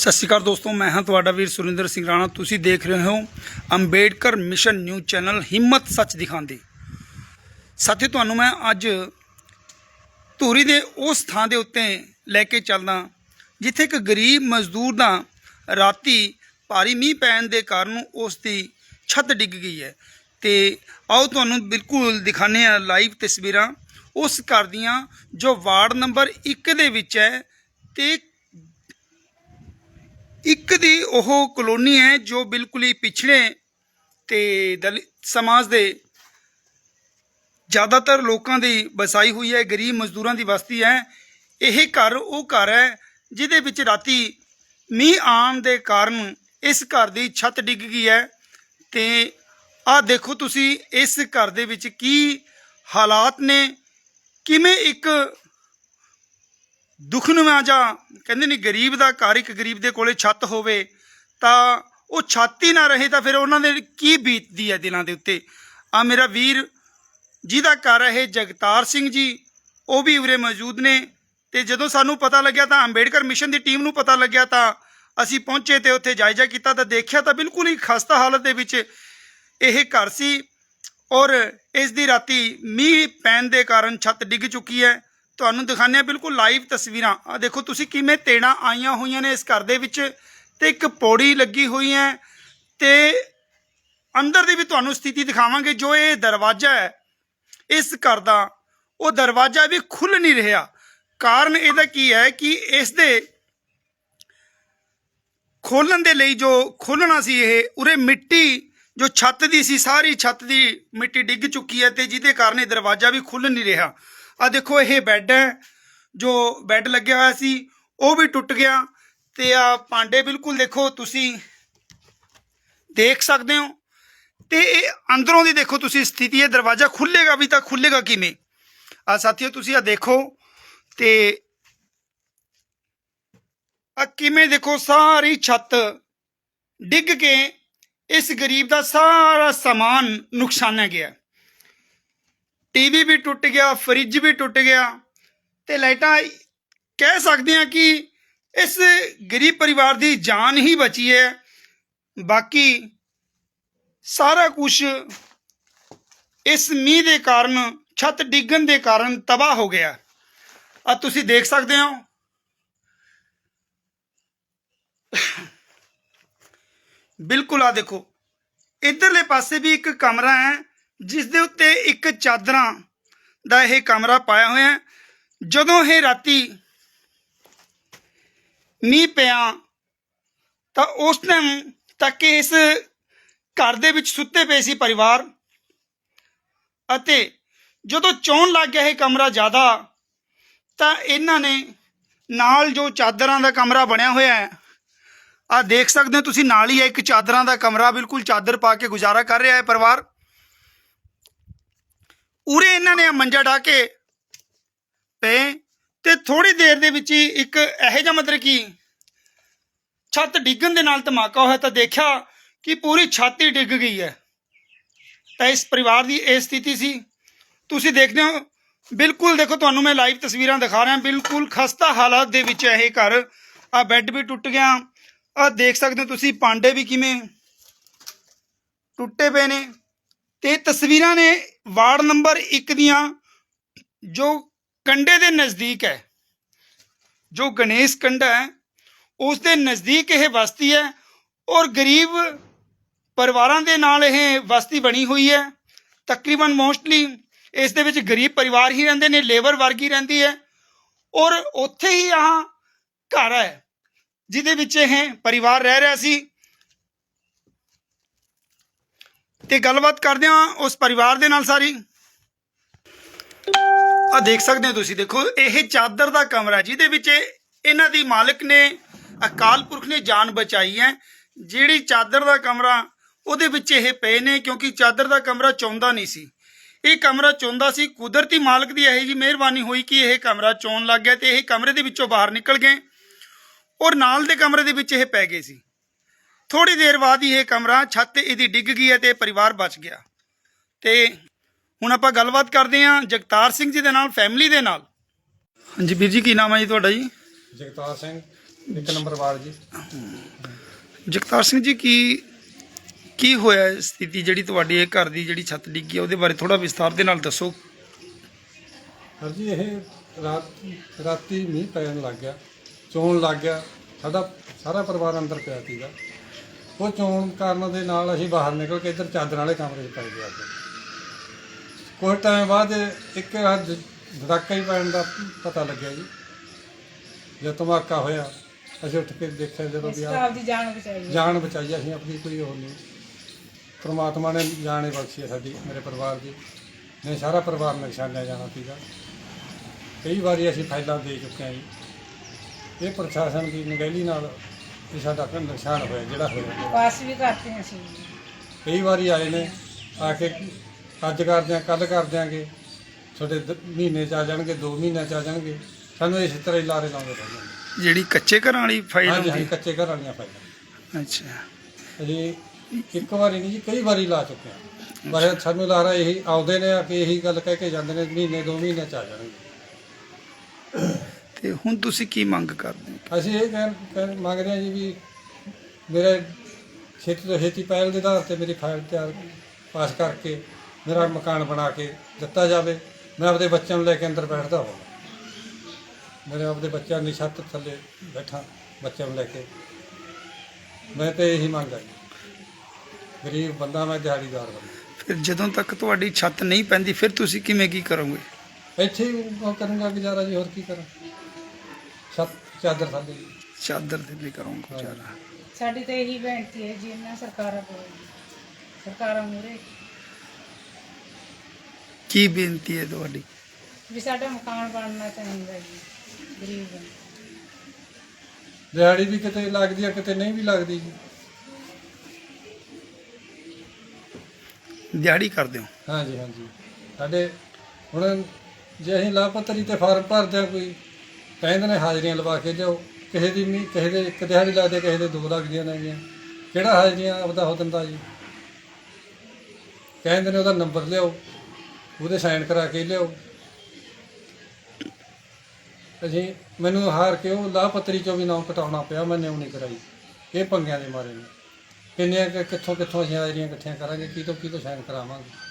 ਸਤਿ ਸ਼੍ਰੀ ਅਕਾਲ ਦੋਸਤੋ, ਮੈਂ ਹਾਂ ਤੁਹਾਡਾ ਵੀਰ ਸੁਰਿੰਦਰ ਸਿੰਘ ਰਾਣਾ। ਤੁਸੀਂ ਦੇਖ ਰਹੇ ਹੋ ਅੰਬੇਡਕਰ ਮਿਸ਼ਨ ਨਿਊਜ਼ ਚੈਨਲ, ਹਿੰਮਤ ਸੱਚ ਦਿਖਾਉਂਦੇ। ਸਾਥੀਓ, ਤੁਹਾਨੂੰ ਮੈਂ ਅੱਜ ਧੂਰੀ ਦੇ ਉਸ ਥਾਂ ਦੇ ਉੱਤੇ ਲੈ ਕੇ ਚੱਲਦਾ, ਜਿੱਥੇ ਇੱਕ ਗਰੀਬ ਮਜ਼ਦੂਰ ਦਾ ਰਾਤੀ ਭਾਰੀ ਮੀਂਹ ਪੈਣ ਦੇ ਕਾਰਨ ਉਸ ਦੀ ਛੱਤ ਡਿੱਗ ਗਈ ਹੈ। ਤੇ ਆਓ ਤੁਹਾਨੂੰ ਬਿਲਕੁਲ ਦਿਖਾਣੇ ਆ ਲਾਈਵ ਤਸਵੀਰਾਂ। ਉਸ ਘਰ ਦੀਆਂ ਜੋ ਵਾਰਡ ਨੰਬਰ 1 ਦੇ ਵਿੱਚ ਹੈ, ਤੇ ਇੱਕ ਦੀ ਉਹ ਕਲੋਨੀ ਹੈ ਜੋ ਬਿਲਕੁਲ ਹੀ ਪਿਛੜੇ ਤੇ ਦਲਿਤ ਸਮਾਜ ਦੇ ਜ਼ਿਆਦਾਤਰ ਲੋਕਾਂ ਦੀ ਬਸਾਈ ਹੋਈ ਹੈ, ਗਰੀਬ ਮਜ਼ਦੂਰਾਂ ਦੀ ਬਸਤੀ ਹੈ। ਇਹ ਘਰ ਉਹ ਘਰ ਹੈ ਜਿਹਦੇ ਵਿੱਚ ਰਾਤੀ ਮੀਂਹ ਆਉਣ ਦੇ ਕਾਰਨ ਇਸ ਘਰ ਦੀ ਛੱਤ ਡਿੱਗ ਗਈ ਹੈ। ਤੇ ਆਹ ਦੇਖੋ ਤੁਸੀਂ ਇਸ ਘਰ ਦੇ ਵਿੱਚ ਕੀ ਹਾਲਾਤ ਨੇ, ਕਿਵੇਂ ਇੱਕ ਦੁਖਨਵਾ ਜਾਂ ਕਹਿੰਦੇ ਨਹੀਂ ਗਰੀਬ ਦਾ ਘਰ ਇੱਕ ਗਰੀਬ ਦੇ ਕੋਲੇ ਛੱਤ ਹੋਵੇ, ਤਾਂ ਉਹ ਛੱਤ ਹੀ ਨਾ ਰਹੇ ਤਾਂ ਫਿਰ ਉਹਨਾਂ ਦੇ ਕੀ ਬੀਤਦੀ ਹੈ ਦਿਲਾਂ ਦੇ ਉੱਤੇ? ਆ ਮੇਰਾ ਵੀਰ ਜਿਹਦਾ ਘਰ ਹੈ, ਇਹ ਜਗਤਾਰ ਸਿੰਘ ਜੀ, ਉਹ ਵੀ ਉਰੇ ਮੌਜੂਦ ਨੇ ਤੇ ਜਦੋਂ ਸਾਨੂੰ ਪਤਾ ਲੱਗਿਆ ਤਾਂ ਅੰਬੇਡਕਰ ਮਿਸ਼ਨ ਦੀ ਟੀਮ ਨੂੰ ਪਤਾ ਲੱਗਿਆ ਤਾਂ ਅਸੀਂ ਪਹੁੰਚੇ ਤੇ ਉੱਥੇ ਜਾਇਜ਼ਾ ਕੀਤਾ ਤਾਂ ਦੇਖਿਆ ਤਾਂ ਬਿਲਕੁਲ ਹੀ ਖਸਤਾ ਹਾਲਤ ਦੇ ਵਿੱਚ ਇਹ ਘਰ ਸੀ ਔਰ ਇਸ ਦੀ ਰਾਤੀ ਮੀਂਹ ਪੈਣ ਦੇ ਕਾਰਨ ਛੱਤ ਡਿੱਗ ਚੁੱਕੀ ਹੈ। ਤੁਹਾਨੂੰ ਦਿਖਾਉਂਦੇ ਹਾਂ ਬਿਲਕੁਲ ਲਾਈਵ ਤਸਵੀਰਾਂ। ਆ ਦੇਖੋ, ਤੁਸੀਂ ਕਿਵੇਂ ਤੇੜਾਂ ਆਈਆਂ ਹੋਈਆਂ ਨੇ ਇਸ ਘਰ ਦੇ ਵਿੱਚ। ਤੇ ਇੱਕ ਪੌੜੀ ਲੱਗੀ ਹੋਈ ਹੈ। ਤੇ ਅੰਦਰ ਦੀ ਵੀ ਤੁਹਾਨੂੰ ਸਥਿਤੀ ਦਿਖਾਵਾਂਗੇ, ਜੋ ਇਹ ਦਰਵਾਜ਼ਾ ਹੈ, ਇਸ ਘਰ ਦਾ, ਉਹ ਦਰਵਾਜ਼ਾ ਵੀ ਖੁੱਲ ਨਹੀਂ ਰਿਹਾ। ਕਾਰਨ ਇਹਦਾ ਕੀ ਹੈ ਕਿ ਇਸ ਦੇ ਖੋਲਣ ਦੇ ਲਈ ਜੋ ਖੋਲਣਾ ਸੀ ਇਹ, ਉਰੇ ਮਿੱਟੀ, ਜੋ ਛੱਤ ਦੀ ਸੀ, ਸਾਰੀ ਛੱਤ ਦੀ ਮਿੱਟੀ ਡਿੱਗ ਚੁੱਕੀ ਹੈ ਤੇ ਜਿਹਦੇ ਕਾਰਨ ਇਹ ਦਰਵਾਜ਼ਾ ਵੀ ਖੁੱਲ ਨਹੀਂ ਰਿਹਾ। ਆ ਦੇਖੋ, ਇਹ ਬੈੱਡ ਹੈ, ਜੋ ਬੈੱਡ ਲੱਗਿਆ ਹੋਇਆ ਸੀ, ਉਹ ਵੀ ਟੁੱਟ ਗਿਆ ਤੇ ਆ ਪਾਂਡੇ ਬਿਲਕੁਲ ਦੇਖੋ ਤੁਸੀਂ ਦੇਖ ਸਕਦੇ ਹੋ ਤੇ ਇਹ ਅੰਦਰੋਂ ਦੀ ਦੇਖੋ ਤੁਸੀਂ ਸਥਿਤੀ, ਇਹ ਦਰਵਾਜ਼ਾ ਖੁੱਲੇਗਾ ਵੀ ਤਾਂ ਖੁੱਲੇਗਾ ਕਿਵੇਂ? ਆ ਸਾਥੀਓ, ਤੁਸੀਂ ਆ ਦੇਖੋ ਤੇ ਆ ਕਿਵੇਂ ਦੇਖੋ, ਸਾਰੀ ਛੱਤ ਡਿੱਗ ਕੇ ਇਸ ਗਰੀਬ ਦਾ ਸਾਰਾ ਸਮਾਨ ਨੁਕਸਾਨਿਆ ਗਿਆ। ਟੀਵੀ ਵੀ ਟੁੱਟ ਗਿਆ, ਫਰਿੱਜ ਵੀ ਟੁੱਟ ਗਿਆ। ਤੇ ਲਾਈਟਾਂ ਕਹਿ ਸਕਦੇ ਹਾਂ ਕਿ ਇਸ ਗਰੀਬ ਪਰਿਵਾਰ ਦੀ ਜਾਨ ਹੀ ਬਚੀ ਹੈ। ਬਾਕੀ ਸਾਰਾ ਕੁਝ ਇਸ ਮੀਂਹ ਦੇ ਕਾਰਨ, ਛੱਤ ਡਿੱਗਣ ਦੇ ਕਾਰਨ ਤਬਾਹ ਹੋ ਗਿਆ। ਆ ਤੁਸੀਂ ਦੇਖ ਸਕਦੇ ਹੋ। ਬਿਲਕੁਲ ਆ ਦੇਖੋ, ਇਧਰਲੇ ਪਾਸੇ ਵੀ ਇੱਕ ਕਮਰਾ ਹੈ। ਜਿਸ ਦੇ ਉੱਤੇ ਇੱਕ ਚਾਦਰਾਂ ਦਾ ਇਹ ਕਮਰਾ ਪਾਇਆ ਹੋਇਆ ਜਦੋਂ ਇਹ ਰਾਤੀ ਮੀਂਹ ਪਿਆ, ਤਾਂ ਉਸ ਟਾਈਮ ਤੱਕ ਇਸ ਘਰ ਦੇ ਵਿੱਚ ਸੁੱਤੇ ਪਏ ਸੀ ਪਰਿਵਾਰ ਅਤੇ ਜਦੋਂ ਚੌਣ ਲੱਗ ਗਿਆ ਇਹ ਕਮਰਾ ਜ਼ਿਆਦਾ, ਤਾਂ ਇਹਨਾਂ ਨੇ ਨਾਲ ਜੋ ਚਾਦਰਾਂ ਦਾ ਕਮਰਾ ਬਣਿਆ ਹੋਇਆ ਹੈ ਆ ਦੇਖ ਸਕਦੇ ਹੋ ਤੁਸੀਂ, ਨਾਲ ਹੀ ਹੈ ਇੱਕ ਚਾਦਰਾਂ ਦਾ ਕਮਰਾ, ਬਿਲਕੁਲ ਚਾਦਰ ਪਾ ਕੇ ਗੁਜ਼ਾਰਾ ਕਰ ਰਿਹਾ ਹੈ ਪਰਿਵਾਰ। ਉਰੇ ਇਹਨਾਂ ਨੇ ਮੰਜਾ ਢਾ ਕੇ ਪਏ ਤੇ ਥੋੜੀ ਦੇਰ ਦੇ ਵਿੱਚ ਹੀ ਇੱਕ ਇਹੋ ਜਿਹਾ ਮਤਲਬ ਕਿ ਛੱਤ ਡਿੱਗਣ ਦੇ ਨਾਲ ਧਮਾਕਾ ਹੋਇਆ ਤਾਂ ਦੇਖਿਆ ਕਿ ਪੂਰੀ ਛੱਤ ਹੀ ਡਿੱਗ ਗਈ ਹੈ। ਤਾਂ ਇਸ ਪਰਿਵਾਰ ਦੀ ਇਹ ਸਥਿਤੀ ਸੀ। ਤੁਸੀਂ ਦੇਖਦੇ ਹੋ, ਬਿਲਕੁਲ ਦੇਖੋ ਤੁਹਾਨੂੰ ਮੈਂ ਲਾਈਵ ਤਸਵੀਰਾਂ ਦਿਖਾ ਰਿਹਾ, ਬਿਲਕੁਲ ਖਸਤਾ ਹਾਲਾਤ ਦੇ ਵਿੱਚ ਹੈ ਇਹ ਘਰ ਆ ਬੈੱਡ ਵੀ ਟੁੱਟ ਗਿਆ। ਆ ਦੇਖ ਸਕਦੇ ਹੋ ਤੁਸੀਂ ਪਾਂਡੇ ਵੀ ਕਿਵੇਂ ਟੁੱਟੇ ਪਏ ਨੇ। ਤੇ ਤਸਵੀਰਾਂ ਨੇ ਵਾਰਡ ਨੰਬਰ 1 ਦੀਆਂ, ਜੋ ਕੰਡੇ ਦੇ ਨਜ਼ਦੀਕ ਹੈ, ਜੋ ਗਣੇਸ਼ ਕੰਡਾ ਹੈ, ਉਸ ਦੇ ਨਜ਼ਦੀਕ ਇਹ ਬਸਤੀ ਹੈ ਔਰ ਗਰੀਬ ਪਰਿਵਾਰਾਂ ਦੇ ਨਾਲ ਇਹ ਬਸਤੀ ਬਣੀ ਹੋਈ ਹੈ। ਤਕਰੀਬਨ ਮੋਸਟਲੀ ਇਸ ਦੇ ਵਿੱਚ ਗਰੀਬ ਪਰਿਵਾਰ ਹੀ ਰਹਿੰਦੇ ਨੇ, ਲੇਬਰ ਵਰਗ ਹੀ ਰਹਿੰਦੀ ਹੈ ਔਰ ਉੱਥੇ ਹੀ ਆਹ ਘਰ ਹੈ, ਜਿਹਦੇ ਵਿੱਚ ਇਹ ਪਰਿਵਾਰ ਰਹਿ ਰਿਹਾ ਸੀ। ਤੇ ਗੱਲਬਾਤ ਕਰਦੇ ਹਾਂ ਉਸ ਪਰਿਵਾਰ ਦੇ ਨਾਲ ਸਾਰੀ। ਆ ਦੇਖ ਸਕਦੇ ਹੋ ਤੁਸੀਂ, ਦੇਖੋ, ਇਹ ਚਾਦਰ ਦਾ ਕਮਰਾ ਜਿਹਦੇ ਵਿੱਚ ਇਹਨਾਂ ਦੀ ਮਾਲਕ ਨੇ, ਅਕਾਲ ਪੁਰਖ ਨੇ ਜਾਨ ਬਚਾਈ ਹੈ। ਜਿਹੜੀ ਚਾਦਰ ਦਾ ਕਮਰਾ, ਉਹਦੇ ਵਿੱਚ ਇਹ ਪਏ ਨੇ, ਕਿਉਂਕਿ ਚਾਦਰ ਦਾ ਕਮਰਾ ਚੌਂਦਾ ਨਹੀਂ ਸੀ। ਇਹ ਕਮਰਾ ਚੌਂਦਾ ਸੀ, ਕੁਦਰਤੀ ਮਾਲਕ ਦੀ ਇਹੋ ਜੀ ਮਿਹਰਬਾਨੀ ਹੋਈ ਕਿ ਇਹ ਕਮਰਾ ਚੋਣ ਲੱਗ ਗਿਆ ਤੇ ਇਹ ਕਮਰੇ ਦੇ ਵਿੱਚੋਂ ਬਾਹਰ ਨਿਕਲ ਗਏ। ਔਰ ਨਾਲ ਦੇ ਕਮਰੇ ਦੇ ਵਿੱਚ ਇਹ ਪੈ ਗਏ ਸੀ। ਥੋੜੀ ਦੇਰ ਬਾਅਦ ਹੀ ਇਹ ਕਮਰਾ ਛੱਤ ਇਹਦੀ ਡਿੱਗ ਗਈ ਹੈ ਤੇ ਪਰਿਵਾਰ ਬਚ ਗਿਆ। ਤੇ ਹੁਣ ਆਪਾਂ ਗੱਲਬਾਤ ਕਰਦੇ ਹਾਂ ਜਗਤਾਰ ਸਿੰਘ ਜੀ ਦੇ ਨਾਲ ਫੈਮਿਲੀ ਦੇ ਨਾਲ। ਹਾਂਜੀ ਵੀਰ ਜੀ ਕੀ ਨਾਮ ਹੈ ਜੀ ਤੁਹਾਡਾ ਜੀ? ਜਗਤਾਰ ਸਿੰਘ ਇੱਕ ਨੰਬਰ ਵਾਰਡ ਜੀ। ਜਗਤਾਰ ਸਿੰਘ ਜੀ ਕੀ ਕੀ ਹੋਇਆ ਸਥਿਤੀ ਜਿਹੜੀ ਤੁਹਾਡੀ ਇਹ ਘਰ ਦੀ ਜਿਹੜੀ ਛੱਤ ਡਿੱਗੀ ਹੈ ਉਹਦੇ ਬਾਰੇ ਥੋੜਾ ਵਿਸਥਾਰ ਦੇ ਨਾਲ ਦੱਸੋ। ਸਰ ਜੀ ਇਹ ਰਾਤ ਰਾਤੀ ਮੀਂਹ ਪੈਣ ਲੱਗ ਗਿਆ ਚੋਣ ਲੱਗ ਗਿਆ। ਸਾਡਾ ਸਾਰਾ ਪਰਿਵਾਰ ਅੰਦਰ ਪਿਆ ਸੀਗਾ। ਉਹ ਚੋਣ ਕਾਰਨ ਦੇ ਨਾਲ ਅਸੀਂ ਬਾਹਰ ਨਿਕਲ ਕੇ ਇੱਧਰ ਚਾਦਰ ਵਾਲੇ ਕਮਰੇ 'ਚ ਪੈ ਗਏ ਅੱਗੇ ਕੁਝ ਟਾਈਮ ਬਾਅਦ ਇੱਕ ਰਾਤ ਧੜਾਕਾ ਹੀ ਪੈਣ ਦਾ ਪਤਾ ਲੱਗਿਆ ਜੀ। ਜਦ ਧਮਾਕਾ ਹੋਇਆ ਅਸੀਂ ਉੱਠ ਕੇ ਦੇਖਿਆ ਜਦੋਂ ਵੀ ਇਸ ਆ ਤਾਂ ਆਪਦੀ ਜਾਨ ਬਚਾਈ। ਜਾਨ ਬਚਾਈ ਅਸੀਂ ਆਪਣੀ ਕੋਈ ਹੋਰ ਨਹੀਂ। ਪ੍ਰਮਾਤਮਾ ਨੇ ਜਾਣੇ ਬਖਸ਼ੀ ਸਾਡੀ ਮੇਰੇ ਪਰਿਵਾਰ ਦੀ। ਨਹੀਂ ਸਾਰਾ ਪਰਿਵਾਰ ਨੁਕਸਾਨਿਆ ਜਾਣਾ ਸੀਗਾ। ਕਈ ਵਾਰੀ ਅਸੀਂ ਫਾਈਲਾਂ ਦੇ ਚੁੱਕੇ ਹਾਂ ਜੀ। ਇਹ ਪ੍ਰਸ਼ਾਸਨ ਦੀ ਨਗਹਿਲੀ ਨਾਲ ਇਹ ਸਾਡਾ ਕੋਈ ਨੁਕਸਾਨ ਹੋਇਆ ਜਿਹੜਾ ਹੋਇਆ। ਪਾਸ ਵੀ ਕਰਤੇ ਹਾਂ ਅਸੀਂ। ਕਈ ਵਾਰੀ ਆਏ ਨੇ ਆ ਕੇ ਅੱਜ ਕਰ ਦਿਆਂ ਕੱਲ ਕਰ ਦਿਆਂਗੇ। ਤੁਹਾਡੇ ਦ- ਮਹੀਨੇ ਚ ਆ ਜਾਣਗੇ 2 ਮਹੀਨੇ ਚ ਆ ਜਾਣਗੇ। ਸਾਨੂੰ ਇਸ ਤਰ੍ਹਾਂ ਹੀ ਲਾਰੇ ਲਾਉਂਦੇ ਰਹਿੰਦੇ ਨੇ। ਜਿਹੜੀ ਕੱਚੇ ਘਰਾਂ ਵਾਲੀ ਫਾਈਲ ਹਾਂਜੀ ਹਾਂਜੀ ਹੁੰਦੀ ਕੱਚੇ ਘਰ ਵਾਲੀਆਂ ਫਾਈਲਾਂ ਅੱਛਾ। ਅਸੀਂ ਇੱਕ ਵਾਰੀ ਨਹੀਂ ਜੀ ਕਈ ਵਾਰੀ ਲਾ ਚੁੱਕੇ ਹਾਂ। ਬਸ ਸਾਨੂੰ ਲਾਰਾ ਇਹੀ ਆਉਂਦੇ ਨੇ ਆ ਕਿ ਇਹੀ ਗੱਲ ਕਹਿ ਕੇ ਜਾਂਦੇ ਨੇ ਮਹੀਨੇ ਦੋ ਮਹੀਨੇ ਚ ਆ ਜਾਣਗੇ। ਤੇ ਹੁਣ ਤੁਸੀਂ ਕੀ ਮੰਗ ਕਰਦੇ ਹੋ? ਅਸੀਂ ਇਹ ਕਹਿ ਕਹਿ- ਮੰਗਦੇ ਹਾਂ ਜੀ ਵੀ ਮੇਰੇ ਛੇਤੀ ਤੋਂ ਛੇਤੀ ਪਹਿਲ ਦੇ ਆਧਾਰ ਤੇ ਮੇਰੀ ਫਾਈਲ ਤਿਆਰ ਪਾਸ ਕਰਕੇ ਮੇਰਾ ਮਕਾਨ ਬਣਾ ਕੇ ਦਿੱਤਾ ਜਾਵੇ। ਮੈਂ ਆਪਦੇ ਬੱਚਿਆਂ ਨੂੰ ਲੈ ਕੇ ਅੰਦਰ ਬੈਠਦਾ ਹਾਂ ਮੇਰੇ ਆਪਦੇ ਬੱਚਿਆਂ ਦੀ ਛੱਤ ਥੱਲੇ ਬੈਠਾ ਬੱਚਿਆਂ ਨੂੰ ਲੈ ਕੇ। ਮੈਂ ਤੇ ਇਹੀ ਮੰਗ ਹੈ ਜੀ। ਗਰੀਬ ਬੰਦਾ ਮੈਂ ਦਿਹਾੜੀਦਾਰ ਬੰਦਾ। ਫਿਰ ਜਦੋਂ ਤੱਕ ਤੁਹਾਡੀ ਛੱਤ ਨਹੀਂ ਪੈਂਦੀ ਫਿਰ ਤੁਸੀਂ ਕਿਵੇਂ ਕੀ ਕਰੋਗੇ? ਇੱਥੇ ਹੀ ਉਹ ਕਰੂੰਗਾ ਗੁਜ਼ਾਰਾ ਜੀ ਹੋਰ ਕੀ ਕਰਾਂ? ਚਾਦਰ ਜੀ। ਚਾਦਰ ਦੇ ਲਈ ਕਰੋਗੇ ਗੁਜ਼ਾਰਾ ਸਾਡੀ ਤਾਂ ਇਹੀ ਬੇਨਤੀ ਹੈ ਜੀ ਇਹਨਾਂ ਸਰਕਾਰਾਂ ਕੋਲ। ਸਰਕਾਰਾਂ ਮੂਰੇ ਕੀ ਬੇਨਤੀ ਹੈ ਤੁਹਾਡੀ? ਵੀ ਸਾਡਾ ਮਕਾਨ ਬਣਨਾ ਚਾਹੀਦਾ ਜੀ ਗਰੀਬ ਦਿਹਾੜੀ ਵੀ ਕਿਤੇ ਲੱਗਦੀ ਆ ਕਿਤੇ ਨਹੀਂ ਵੀ ਲੱਗਦੀ ਜੀ। ਦਿਹਾੜੀ ਕਰਦੇ ਹੋ? ਹਾਂਜੀ ਹਾਂਜੀ। ਸਾਡੇ ਹੁਣ ਜੇ ਅਸੀਂ ਲਾਭਪਾਤਰੀ ਤੇ ਫਾਰਮ ਭਰਦੇ ਆ ਕੋਈ ਕਹਿੰਦੇ ਨੇ ਹਾਜ਼ਰੀਆਂ ਲਵਾ ਕੇ ਜਾਓ। ਕਿਸੇ ਦੀ ਨਹੀਂ, ਕਿਸੇ ਦੇ ਇੱਕ ਦਿਹਾੜੀ ਲੱਗਦੇ ਕਿਸੇ ਦੇ ਦੋ ਲੱਗਦੀਆਂ ਨੇਗੀਆਂ ਕਿਹੜਾ ਹਾਜ਼ਰੀਆਂ ਆਪਦਾ ਹੋ ਦਿੰਦਾ ਜੀ? ਕਹਿੰਦੇ ਨੇ ਉਹਦਾ ਨੰਬਰ ਲਿਆਓ, ਉਹਦੇ ਸਾਈਨ ਕਰਾ ਕੇ ਲਿਆਓ। ਅਸੀਂ, ਮੈਨੂੰ ਹਾਰ ਕੇ ਉਹ ਲਾਭਪਾਤਰੀ ਚੋਂ ਵੀ ਨਾਮ ਕਟਾਉਣਾ ਪਿਆ, ਮੈਂ ਨਿਉ ਨਹੀਂ ਕਰਾਈ। ਇਹ ਪੰਗਿਆਂ ਦੇ ਮਾਰੇ ਨੇ। ਕਿੰਨੇ ਕੁ- ਕਿੱਥੋਂ ਕਿੱਥੋਂ ਅਸੀਂ ਹਾਜ਼ਰੀਆਂ ਇਕੱਠੀਆਂ ਕਰਾਂਗੇ, ਕੀ ਤੋਂ ਕੀ ਤੋਂ ਸਾਈਨ ਕਰਾਵਾਂਗੇ?